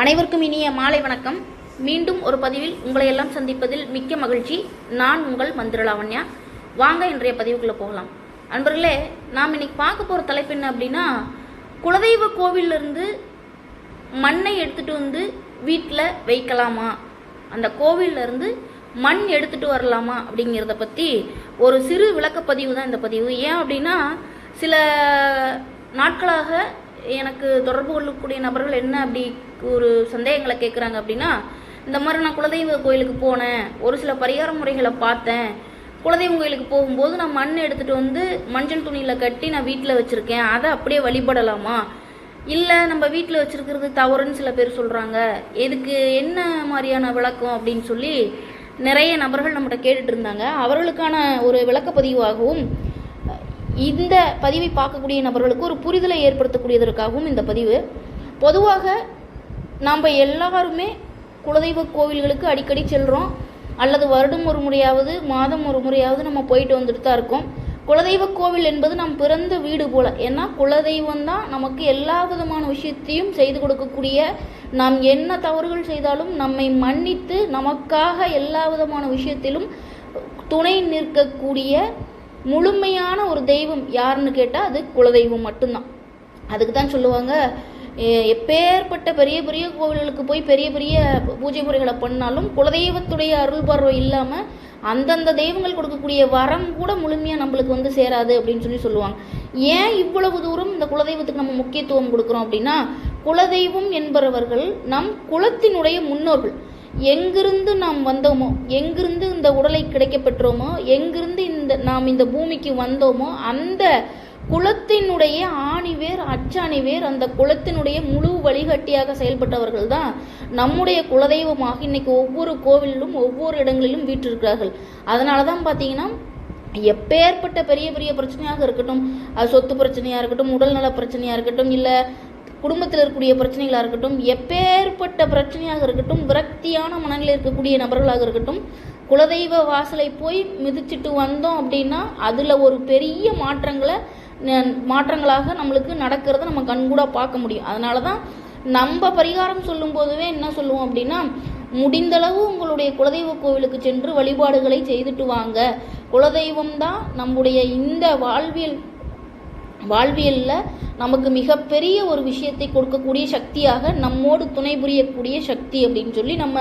அனைவருக்கும் இனிய மாலை வணக்கம். மீண்டும் ஒரு பதிவில் உங்களை எல்லாம் சந்திப்பதில் மிக்க மகிழ்ச்சி. நான் உங்கள் மந்திரலாவண்யா வாங்க இன்றைய பதிவுக்குள்ளே போகலாம். அன்பர்களே நாம் இன்னைக்கு பார்க்க போகிற தலைப்பு என்ன அப்படின்னா குலதெய்வ கோவில்ல இருந்து மண்ணை எடுத்துட்டு வந்து வீட்டில் வைக்கலாமா? அந்த கோவில்ல இருந்து மண் எடுத்துட்டு வரலாமா அப்படிங்கிறத பற்றி ஒரு சிறு விளக்கப்பதிவு தான் இந்த பதிவு. ஏன் அப்படின்னா சில நாட்களாக எனக்கு தொடர்பு கொள்ளக்கூடிய நபர்கள் என்ன அப்படி ஒரு சந்தேகங்களை கேட்குறாங்க அப்படின்னா இந்த மாதிரி நான் குலதெய்வ கோயிலுக்கு போனேன் ஒரு சில பரிகார முறைகளை பார்த்தேன். குலதெய்வம் கோயிலுக்கு போகும்போது நான் மண் எடுத்துகிட்டு வந்து மஞ்சள் துணியில் கட்டி நான் வீட்டில் வச்சுருக்கேன். அதை அப்படியே வழிபடலாமா? இல்லை நம்ம வீட்டில் வச்சுருக்கிறது தவறுன்னு சில பேர் சொல்கிறாங்க இதுக்கு என்ன மாதிரியான விளக்கம் அப்படின்னு சொல்லி நிறைய நபர்கள் நம்மகிட்ட கேட்டுட்டு இருந்தாங்க. அவர்களுக்கான ஒரு விளக்கப்பதிவாகவும் இந்த பதிவை பார்க்கக்கூடிய நபர்களுக்கு ஒரு புரிதலை ஏற்படுத்தக்கூடியதற்காகவும் இந்த பதிவு. பொதுவாக நாம் எல்லாருமே குலதெய்வ கோவில்களுக்கு அடிக்கடி செல்கிறோம் அல்லது வருடம் ஒரு முறையாவது மாதம் ஒரு முறையாவது நம்ம போயிட்டு வந்துட்டு தான் இருக்கோம். குலதெய்வ கோவில் என்பது நம் பிறந்த வீடு போல. ஏன்னா குலதெய்வம் தான் நமக்கு எல்லா விதமான விஷயத்தையும் செய்து கொடுக்கக்கூடிய நாம் என்ன தவறுகள் செய்தாலும் நம்மை மன்னித்து நமக்காக எல்லா விதமான விஷயத்திலும் துணை நிற்கக்கூடிய முழுமையான ஒரு தெய்வம் யாருன்னு கேட்டால் அது குலதெய்வம் மட்டும்தான். அதுக்கு தான் சொல்லுவாங்க எப்பேற்பட்ட பெரிய பெரிய கோவில்களுக்கு போய் பெரிய பெரிய பூஜை முறைகளை பண்ணாலும் குலதெய்வத்துடைய அருள் பார்வை இல்லாமல் அந்தந்த தெய்வங்கள் கொடுக்கக்கூடிய வரம் கூட முழுமையாக நம்மளுக்கு வந்து சேராது அப்படின்னு சொல்லி சொல்லுவாங்க. ஏன் இவ்வளவு தூரம் இந்த குலதெய்வத்துக்கு நம்ம முக்கியத்துவம் கொடுக்குறோம் அப்படின்னா குலதெய்வம் என்பவர்கள் நம் குலத்தினுடைய முன்னோர்கள். எங்கிருந்து நாம் வந்தோமோ எங்கிருந்து இந்த உடலை கிடைக்கப்பெற்றோமோ எங்கிருந்து இந்த நாம் இந்த பூமிக்கு வந்தோமோ அந்த குலத்தினுடைய ஆணிவேர் அச்சாணிவேர் அந்த குலத்தினுடைய முழு வழிகாட்டியாக செயல்பட்டவர்கள் தான் நம்முடைய குலதெய்வமாக இன்னைக்கு ஒவ்வொரு கோவிலிலும் ஒவ்வொரு இடங்களிலும் வீற்றிருக்கிறார்கள். அதனால தான் பார்த்தீங்கன்னா எப்பேற்பட்ட பெரிய பெரிய பிரச்சனையாக இருக்கட்டும் அது சொத்து பிரச்சனையாக இருக்கட்டும் உடல்நல பிரச்சனையாக இருக்கட்டும் இல்லை குடும்பத்தில் இருக்கக்கூடிய பிரச்சனைகளாக இருக்கட்டும் எப்பேற்பட்ட பிரச்சனையாக இருக்கட்டும் விரக்தியான மனநிலை இருக்கக்கூடிய நபர்களாக இருக்கட்டும் குலதெய்வ வாசலை போய் மிதிச்சிட்டு வந்தோம் அப்படின்னா அதில் ஒரு பெரிய மாற்றங்களை ந- மாற்றங்களாக நம்மளுக்கு நடக்கிறத நம்ம கண்கூடாக பார்க்க முடியும். அதனால தான் நம்ம பரிகாரம் சொல்லும் போதுவே என்ன சொல்லுவோம் அப்படின்னா முடிந்தளவு உங்களுடைய குலதெய்வ கோவிலுக்கு சென்று வழிபாடுகளை செய்துட்டு வாங்க. குலதெய்வம் தான் நம்முடைய இந்த வாழ்வியல் வாழ்வியலில் நமக்கு மிகப்பெரிய ஒரு விஷயத்தை கொடுக்கக்கூடிய சக்தியாக நம்மோடு துணை புரியக்கூடிய சக்தி அப்படின்னு சொல்லி நம்ம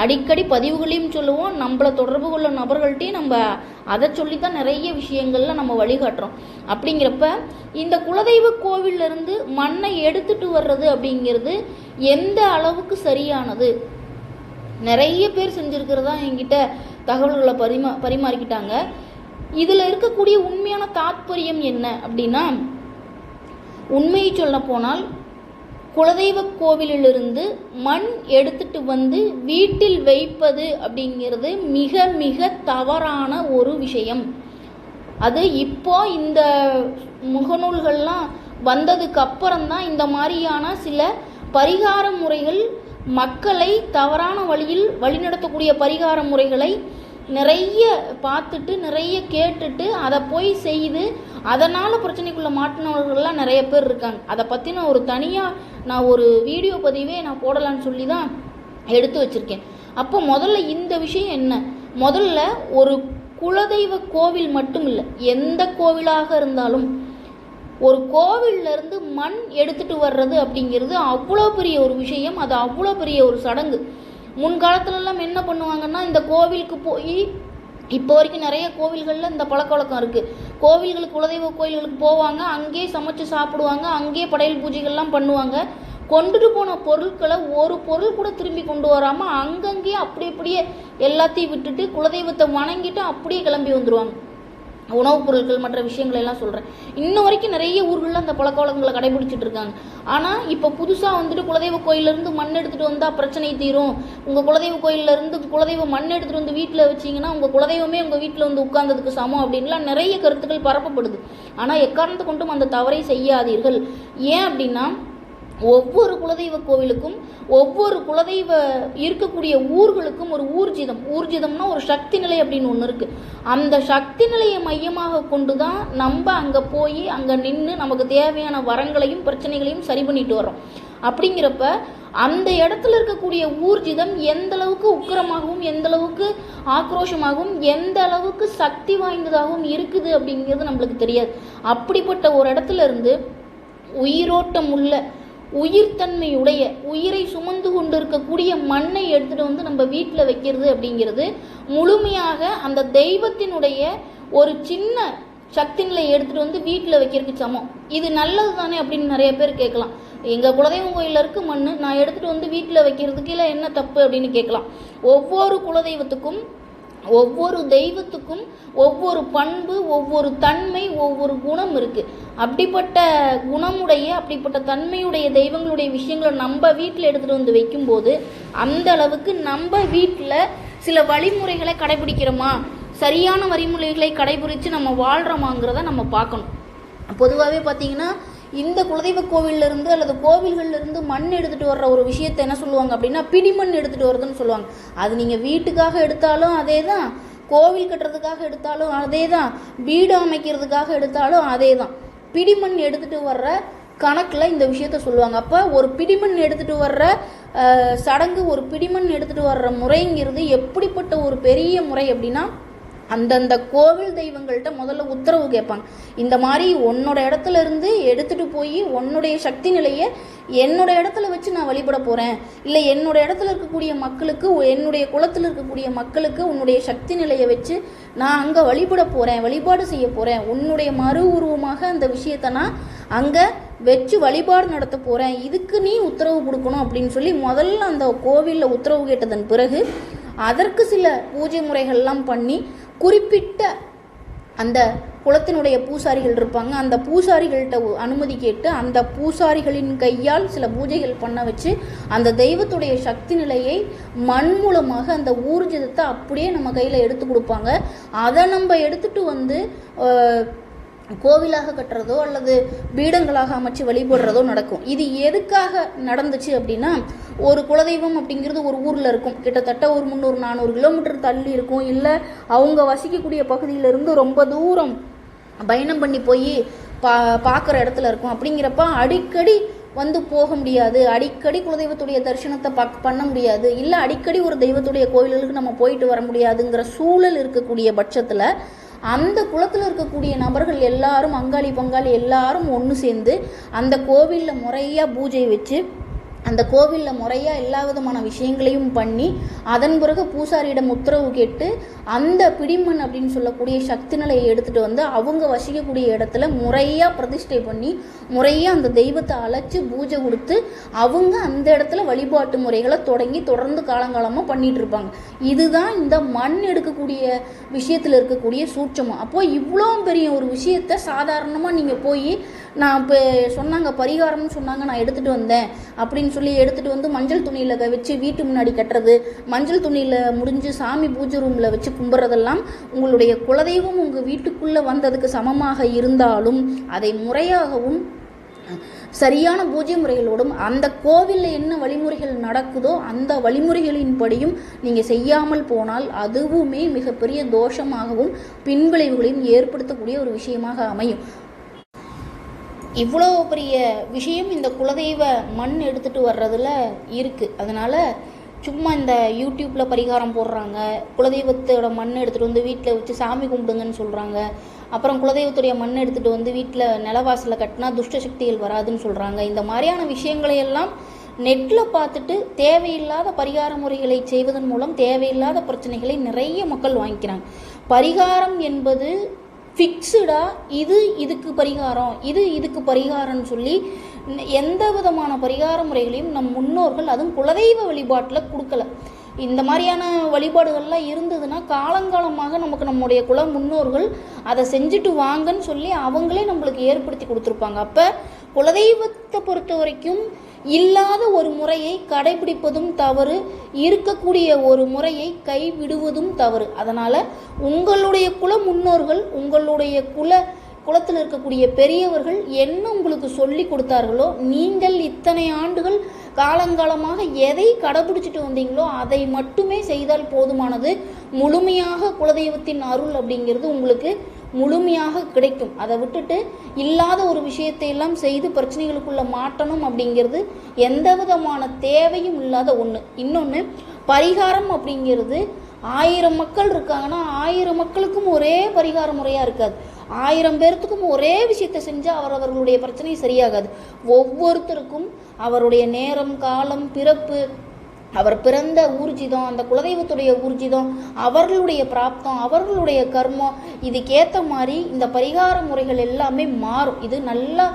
அடிக்கடி பதிவுகளையும் சொல்லுவோம். நம்மளை தொடர்பு கொள்ள நபர்கள்ட்டையும் நம்ம அதை சொல்லி தான் நிறைய விஷயங்கள்ல நம்ம வழிகாட்டுறோம். அப்படிங்கிறப்ப இந்த குலதெய்வ கோவிலிருந்து மண்ணை எடுத்துட்டு வர்றது அப்படிங்கிறது எந்த அளவுக்கு சரியானது? நிறைய பேர் செஞ்சுருக்கிறதா என்கிட்ட தகவல்களை பரிமா பரிமாறிக்கிட்டாங்க. இதில் இருக்கக்கூடிய உண்மையான தாத்பரியம் என்ன அப்படின்னா உண்மையை சொல்ல போனால் குலதெய்வ கோவிலிலிருந்து மண் எடுத்துட்டு வந்து வீட்டில் வைப்பது அப்படிங்கிறது மிக மிக தவறான ஒரு விஷயம். அது இப்போ இந்த முகநூல்கள்லாம் வந்ததுக்கு அப்புறம்தான் இந்த மாதிரியான சில பரிகார முறைகள் மக்களை தவறான வழியில் வழிநடத்தக்கூடிய பரிகார முறைகளை நிறைய பார்த்துட்டு நிறைய கேட்டுட்டு அதை போய் செய்து அதனால் பிரச்சனைக்குள்ளே மாட்டினவர்கள்லாம் நிறைய பேர் இருக்காங்க. அதை பற்றி நான் ஒரு தனியாக நான் ஒரு வீடியோ பதிவே நான் போடலான்னு சொல்லி தான் எடுத்து வச்சிருக்கேன். அப்போ முதல்ல இந்த விஷயம் என்ன? முதல்ல ஒரு குலதெய்வ கோவில் மட்டும் இல்லை எந்த கோவிலாக இருந்தாலும் ஒரு கோவில்ல இருந்து மண் எடுத்துட்டு வர்றது அப்படிங்கிறது அவ்வளோ பெரிய ஒரு விஷயம் அது அவ்வளோ பெரிய ஒரு சடங்கு. முன்காலத்துலலாம் என்ன பண்ணுவாங்கன்னா இந்த கோவிலுக்கு போய் இப்போ வரைக்கும் நிறைய கோவில்களில் இந்த பழக்க வழக்கம் இருக்குது கோவில்களுக்கு குலதெய்வ கோயில்களுக்கு போவாங்க அங்கேயே சமைச்சு சாப்பிடுவாங்க அங்கேயே படையல் பூஜைகள்லாம் பண்ணுவாங்க. கொண்டுட்டு போன பொருட்களை ஒரு பொருள் கூட திரும்பி கொண்டு வராமல் அங்கங்கேயே அப்படி அப்படியே எல்லாத்தையும் விட்டுட்டு குலதெய்வத்தை வணங்கிட்டு அப்படியே கிளம்பி வந்துடுவாங்க உணவுப் பொருட்கள் மற்ற விஷயங்கள் எல்லாம் சொல்கிறேன் இன்ன வரைக்கும் நிறைய ஊர்களில் அந்த பழக்க வழக்கங்களை கடைபிடிச்சிட்டு இருக்காங்க. ஆனால் இப்போ புதுசாக வந்துட்டு குலதெய்வ கோயிலேருந்து மண் எடுத்துகிட்டு வந்தால் பிரச்சனை தீரும். உங்கள் குலதெய்வ கோயிலேருந்து குலதெய்வ மண் எடுத்துகிட்டு வந்து வீட்டில் வச்சிங்கன்னா உங்கள் குலதெய்வமே உங்கள் வீட்டில் வந்து உட்கார்ந்ததுக்கு சமம் அப்படின்லாம் நிறைய கருத்துக்கள் பரப்பப்படுது. ஆனால் எக்காரணத்தை கொண்டும் அந்த தவறை செய்யாதீர்கள். ஏன் அப்படின்னா ஒவ்வொரு குலதெய்வ கோவிலுக்கும் ஒவ்வொரு குலதெய்வ இருக்கக்கூடிய ஊர்களுக்கும் ஒரு ஊர்ஜிதம். ஊர்ஜிதம்னா ஒரு சக்தி நிலை அப்படின்னு ஒன்று இருக்குது அந்த சக்தி நிலையை மையமாக கொண்டு தான் நம்ம அங்கே போய் அங்கே நின்று நமக்கு தேவையான வரங்களையும் பிரச்சனைகளையும் சரி பண்ணிட்டு வரோம் அப்படிங்கிறப்ப அந்த இடத்துல இருக்கக்கூடிய ஊர்ஜிதம் எந்த அளவுக்கு உக்கிரமாகவும் எந்த அளவுக்கு ஆக்ரோஷமாகவும் எந்த அளவுக்கு சக்தி வாய்ந்ததாகவும் இருக்குது அப்படிங்கிறது நம்மளுக்கு தெரியாது. அப்படிப்பட்ட ஒரு இடத்துல இருந்து உயிரோட்டம் உள்ள உயிர்த்தன்மையுடைய உயிரை சுமந்து கொண்டு இருக்கக்கூடிய மண்ணை எடுத்துட்டு வந்து நம்ம வீட்டில் வைக்கிறது அப்படிங்கிறது முழுமையாக அந்த தெய்வத்தினுடைய ஒரு சின்ன சக்தி நிலையை எடுத்துட்டு வந்து வீட்டில் வைக்கிறதுக்கு சமம். இது நல்லது தானே அப்படின்னு நிறைய பேர் கேட்கலாம். எங்கள் குலதெய்வம் கோயிலில் இருக்கு மண் நான் எடுத்துட்டு வந்து வீட்டில் வைக்கிறதுக்கு இல்லை என்ன தப்பு அப்படின்னு கேட்கலாம். ஒவ்வொரு குலதெய்வத்துக்கும் ஒவ்வொரு தெய்வத்துக்கும் ஒவ்வொரு பண்பு ஒவ்வொரு தன்மை ஒவ்வொரு குணம் இருக்குது அப்படிப்பட்ட குணமுடைய அப்படிப்பட்ட தன்மையுடைய தெய்வங்களுடைய விஷயங்களை நம்ம வீட்டில் எடுத்துகிட்டு வந்து வைக்கும்போது அந்த அளவுக்கு நம்ம வீட்டில் சில வழிமுறைகளை கடைபிடிக்கிறோமா? சரியான வழிமுறைகளை கடைபிடித்து நம்ம வாழ்கிறோமாங்கிறத நம்ம பார்க்கணும். பொதுவாகவே பார்த்தீங்கன்னா இந்த குலதெய்வ கோவிலிருந்து இருந்து அல்லது கோவில்கள்லேருந்து மண் எடுத்துகிட்டு வர்ற ஒரு விஷயத்தை என்ன சொல்லுவாங்க அப்படின்னா பிடிமண் எடுத்துகிட்டு வருதுன்னு சொல்லுவாங்க. அது நீங்கள் வீட்டுக்காக எடுத்தாலும் அதே தான் கோவில் கட்டுறதுக்காக எடுத்தாலும் அதே தான் வீடு அமைக்கிறதுக்காக எடுத்தாலும் அதே தான் பிடிமண் எடுத்துகிட்டு வர்ற கணக்கில் இந்த விஷயத்த சொல்லுவாங்க. அப்போ ஒரு பிடிமண் எடுத்துகிட்டு வர்ற சடங்கு ஒரு பிடிமண் எடுத்துகிட்டு வர்ற முறைங்கிறது எப்படிப்பட்ட ஒரு பெரிய முறை அப்படின்னா அந்தந்த கோவில் தெய்வங்கள்ட்ட முதல்ல உத்தரவு கேட்பாங்க. இந்த மாதிரி உன்னோட இடத்துல இருந்து எடுத்துட்டு போய் உன்னுடைய சக்தி நிலையை என்னோட இடத்துல வச்சு நான் வழிபட போகிறேன் இல்லை என்னோட இடத்துல இருக்கக்கூடிய மக்களுக்கு என்னுடைய குளத்தில் இருக்கக்கூடிய மக்களுக்கு உன்னுடைய சக்தி நிலையை வச்சு நான் அங்கே வழிபட போகிறேன் வழிபாடு செய்ய போகிறேன் உன்னுடைய மறு உருவமாக அந்த விஷயத்தை நான் அங்கே வச்சு வழிபாடு நடத்த போகிறேன் இதுக்கு நீ உத்தரவு கொடுக்கணும் அப்படின்னு சொல்லி முதல்ல அந்த கோவிலில் உத்தரவு கேட்டதன் பிறகு அதற்கு சில பூஜை முறைகள்லாம் பண்ணி குறிப்பிட்ட அந்த குளத்தினுடைய பூசாரிகள் இருப்பாங்க. அந்த பூசாரிகள்கிட்ட அனுமதி கேட்டு அந்த பூசாரிகளின் கையால் சில பூஜைகள் பண்ண வச்சு அந்த தெய்வத்துடைய சக்தி நிலையை மண் மூலமாக அந்த ஊர்ஜிதத்தை அப்படியே நம்ம கையில் எடுத்து கொடுப்பாங்க. அதை நம்ம எடுத்துகிட்டு வந்து கோவிலாக கட்டுறதோ அல்லது பீடங்களாக அமைச்சு வழிபடுறதோ நடக்கும். இது எதுக்காக நடந்துச்சு அப்படின்னா ஒரு குலதெய்வம் அப்படிங்கிறது ஒரு ஊரில் இருக்கும். கிட்டத்தட்ட ஒரு முந்நூறு நானூறு கிலோமீட்டர் தள்ளி இருக்கும். இல்லை அவங்க வசிக்கக்கூடிய பகுதியிலிருந்து ரொம்ப தூரம் பயணம் பண்ணி போய் பா பார்க்குற இடத்துல இருக்கும். அப்படிங்கிறப்ப அடிக்கடி வந்து போக முடியாது. அடிக்கடி குலதெய்வத்துடைய தரிசனத்தை பக் பண்ண முடியாது. இல்லை அடிக்கடி ஒரு தெய்வத்துடைய கோயில்களுக்கு நம்ம போயிட்டு வர முடியாதுங்கிற சூழல் இருக்கக்கூடிய பட்சத்தில் அந்த குளத்தில் இருக்கக்கூடிய நபர்கள் எல்லாரும் அங்காளி பங்காளி எல்லாரும் ஒன்று சேர்ந்து அந்த கோவிலில் முறையாக பூஜை வச்சு அந்த கோவிலில் முறையாக எல்லா விதமான விஷயங்களையும் பண்ணி அதன் பிறகு பூசாரியிடம் உத்தரவு கேட்டு அந்த பிடிமண் அப்படின்னு சொல்லக்கூடிய சக்தி நிலையை எடுத்துகிட்டு வந்து அவங்க வசிக்கக்கூடிய இடத்துல முறையாக பிரதிஷ்டை பண்ணி முறையாக அந்த தெய்வத்தை அழைச்சி பூஜை கொடுத்து அவங்க அந்த இடத்துல வழிபாட்டு முறைகளை தொடங்கி தொடர்ந்து காலங்காலமாக பண்ணிகிட்டு இருப்பாங்க. இதுதான் இந்த மண் எடுக்கக்கூடிய விஷயத்தில் இருக்கக்கூடிய சூட்சமம். அப்போது இவ்வளோ பெரிய ஒரு விஷயத்த சாதாரணமாக நீங்கள் போய் நான் இப்போ சொன்னாங்க பரிகாரம்னு சொன்னாங்க நான் எடுத்துகிட்டு வந்தேன். அப்படின்னு சொல்லி எடுத்துகிட்டு வந்து மஞ்சள் துணியில் வச்சு வீட்டு முன்னாடி கட்டுறது மஞ்சள் துணியில் முடிஞ்சு சாமி பூஜை ரூமில் வச்சு கும்பிட்றதெல்லாம் உங்களுடைய குலதெய்வம் உங்கள் வீட்டுக்குள்ளே வந்ததுக்கு சமமாக இருந்தாலும் அதை முறையாகவும் சரியான பூஜை முறைகளோடும் அந்த கோவிலில் என்ன வழிமுறைகள் நடக்குதோ அந்த வழிமுறைகளின்படியும் நீங்கள் செய்யாமல் போனால் அதுவுமே மிகப்பெரிய தோஷமாகவும் பின்விளைவுகளையும் ஏற்படுத்தக்கூடிய ஒரு விஷயமாக அமையும். இவ்வளோ பெரிய விஷயம் இந்த குலதெய்வ மண் எடுத்துகிட்டு வர்றதில் இருக்குது அதனால் சும்மா இந்த யூடியூப்பில் பரிகாரம் போடுறாங்க குலதெய்வத்தோட மண் எடுத்துகிட்டு வந்து வீட்டில் வச்சு சாமி கும்பிடுங்கன்னு சொல்கிறாங்க அப்புறம் குலதெய்வத்துடைய மண் எடுத்துகிட்டு வந்து வீட்டில் நிலவாசலில் கட்டினா துஷ்ட சக்திகள் வராதுன்னு சொல்கிறாங்க இந்த மாதிரியான விஷயங்களை எல்லாம் நெட்டில் பார்த்துட்டு தேவையில்லாத பரிகார முறைகளை செய்வதன் மூலம் தேவையில்லாத பிரச்சனைகளை நிறைய மக்கள் வாங்கிக்கிறாங்க. பரிகாரம் என்பது ஃபிக்ஸுடாக இது இதுக்கு பரிகாரம் இது இதுக்கு பரிகாரம்னு சொல்லி எந்த விதமான பரிகார முறைகளையும் நம் முன்னோர்கள் அதுவும் குலதெய்வ வழிபாட்டில் கொடுக்கல. இந்த மாதிரியான வழிபாடுகள்லாம் இருந்ததுன்னா காலங்காலமாக நமக்கு நம்முடைய குல முன்னோர்கள் அதை செஞ்சுட்டு வாங்கன்னு சொல்லி அவங்களே நம்மளுக்கு ஏற்படுத்தி கொடுத்துருப்பாங்க. அப்போ குலதெய்வத்தை பொறுத்த வரைக்கும் இல்லாத ஒரு முறையை கடைபிடிப்பதும் தவறு இருக்கக்கூடிய ஒரு முறையை கைவிடுவதும் தவறு. அதனால் உங்களுடைய குல முன்னோர்கள் உங்களுடைய குல குலத்தில் இருக்கக்கூடிய பெரியவர்கள் என்ன உங்களுக்கு சொல்லி கொடுத்தார்களோ நீங்கள் இத்தனை ஆண்டுகள் காலங்காலமாக எதை கடைபிடிச்சிட்டு வந்தீங்களோ அதை மட்டுமே செய்தால் போதுமானது. முழுமையாக குலதெய்வத்தின் அருள் அப்படிங்கிறது உங்களுக்கு முழுமையாக கிடைக்கும். அதை விட்டுட்டு இல்லாத ஒரு விஷயத்தை எல்லாம் செய்து பிரச்சனைகளுக்குள்ள மாட்டணும் அப்படிங்கிறது எந்த விதமான தேவையும் இல்லாத ஒன்று இன்னொன்று பரிகாரம் அப்படிங்கிறது ஆயிரம் மக்கள் இருக்காங்கன்னா ஆயிரம் மக்களுக்கும் ஒரே பரிகார முறையாக இருக்காது. ஆயிரம் பேர்த்துக்கும் ஒரே விஷயத்தை செஞ்சால் அவர் அவர்களுடைய பிரச்சனை சரியாகாது. ஒவ்வொருத்தருக்கும் அவருடைய நேரம் காலம் பிறப்பு அவர் பிறந்த ஊர்ஜிதம் அந்த குலதெய்வத்துடைய ஊர்ஜிதம் அவர்களுடைய பிராப்தம் அவர்களுடைய கர்மம் இதுக்கேற்ற மாதிரி இந்த பரிகார முறைகள் எல்லாமே மாறும். இது நல்லா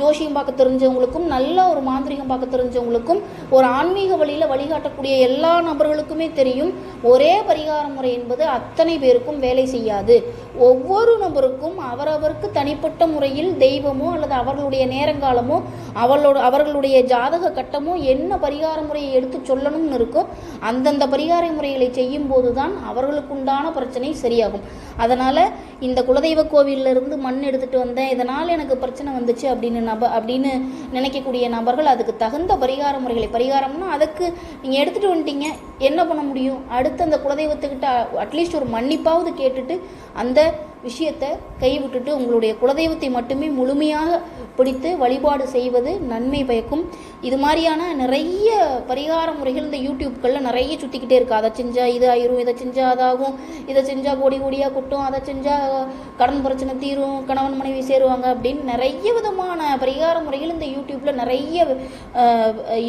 ஜோஷியம் பார்க்க தெரிஞ்சவங்களுக்கும் நல்ல ஒரு மாந்திரிகம் பார்க்க தெரிஞ்சவங்களுக்கும் ஒரு ஆன்மீக வழியில் வழிகாட்டக்கூடிய எல்லா நபர்களுக்குமே தெரியும் ஒரே பரிகார முறை என்பது அத்தனை பேருக்கும் வேலை செய்யாது. ஒவ்வொரு நபருக்கும் அவரவருக்கு தனிப்பட்ட முறையில் தெய்வமோ அல்லது அவர்களுடைய நேரங்காலமோ அவளோட அவர்களுடைய ஜாதக கட்டமோ என்ன பரிகார முறையை எடுத்து சொல்லணும்னு இருக்கோ அந்தந்த பரிகார முறைகளை செய்யும் போது தான் அவர்களுக்குண்டான பிரச்சனை சரியாகும். அதனால் இந்த குலதெய்வ கோவிலிருந்து இருந்து மண் எடுத்துகிட்டு வந்தேன் இதனால் எனக்கு பிரச்சனை வந்துச்சு அப்படின்னு நப அப்படின்னு நினைக்கக்கூடிய நபர்கள் அதுக்கு தகுந்த பரிகார முறைகளை பரிகாரம்னா அதுக்கு நீங்கள் எடுத்துகிட்டு வந்துட்டீங்க என்ன பண்ண முடியும்? அடுத்து அந்த குலதெய்வத்துக்கிட்ட அட்லீஸ்ட் ஒரு மன்னிப்பாவது கேட்டுட்டு அந்த விஷயத்தை கைவிட்டுட்டு உங்களுடைய குலதெய்வத்தை மட்டுமே முழுமையாக பிடித்து வழிபாடு செய்வது நன்மை பயக்கும். இது மாதிரியான நிறைய பரிகார முறைகள் இந்த யூடியூப்களில் நிறைய சுற்றிக்கிட்டே இருக்குது அதை செஞ்சால் இது ஆயிரும் இதை செஞ்சால் அதாகும் இதை செஞ்சால் கோடி கோடியாக கொட்டும் அதை செஞ்சால் கடன் பிரச்சனை தீரும் கணவன் மனைவி சேருவாங்க அப்படின்னு நிறைய விதமான பரிகார முறைகள் இந்த யூடியூப்பில் நிறைய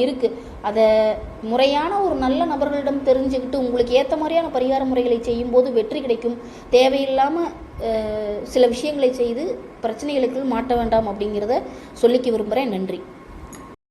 இருக்குது அதை முறையான ஒரு நல்ல நபர்களிடம் தெரிஞ்சுக்கிட்டு உங்களுக்கு ஏற்ற மாதிரியான பரிகார முறைகளை செய்யும்போது வெற்றி கிடைக்கும். தேவையில்லாமல் சில விஷயங்களை செய்து பிரச்சனைகளுக்கு மாட்ட வேண்டாம் அப்படிங்கிறத சொல்லிக்க விரும்புகிறேன் நன்றி.